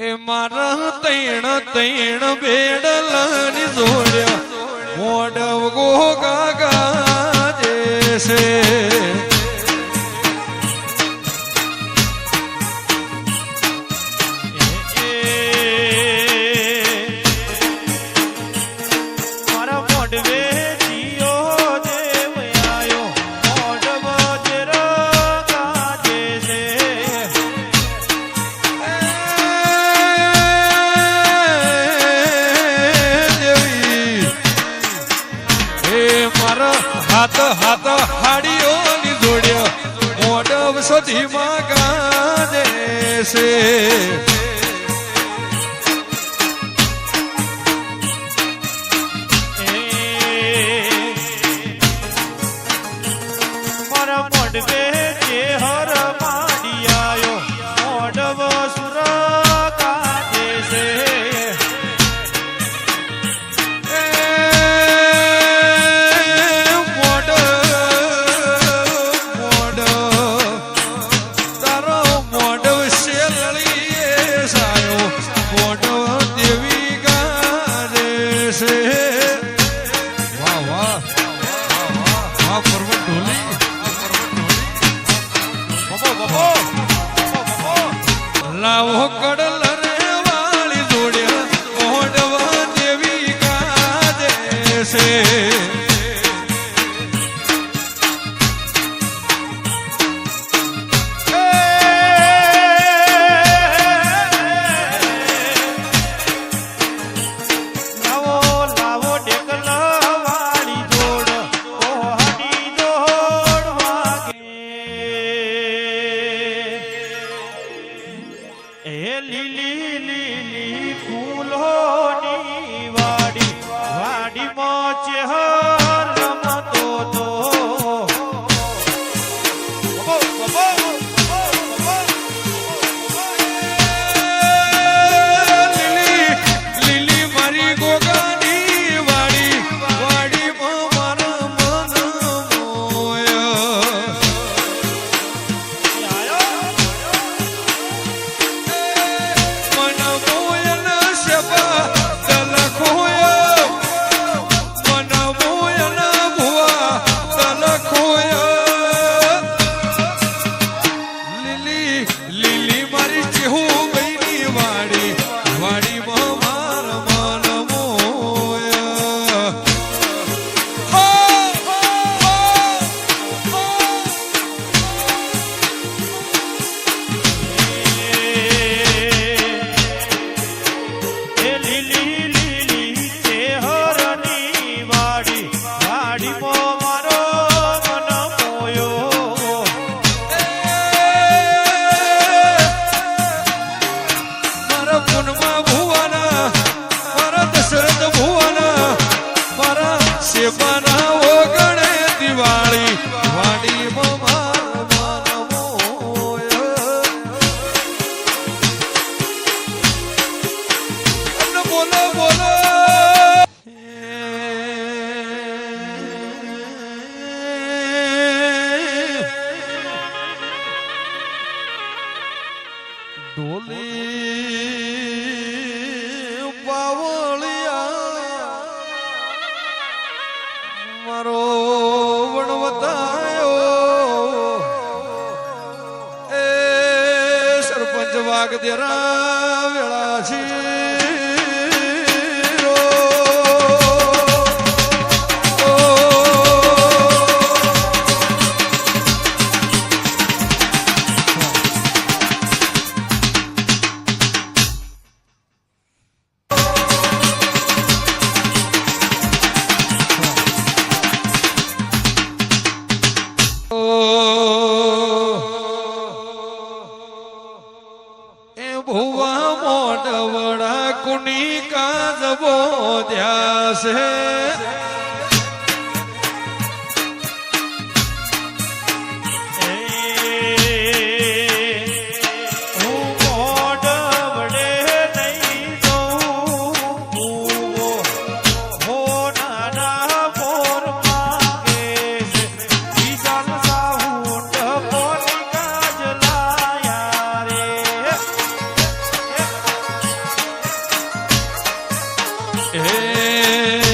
એ મારા તૈણ તૈણ બેડલાની જોડ્યા મોડવ ગો ગાગા છે. હાથ હાથ હાડીઓની જોડ્યો મોડવ સુધીમાં ગાને છે. મોડવે જે હરમાં ઢોલે લાવો કડલ રે દેવી કાજે ડોલી બાવળિયા મારો વણવતાયો એ સરપંચ દેરા વેળા છીએ ત્યાં છે Hey.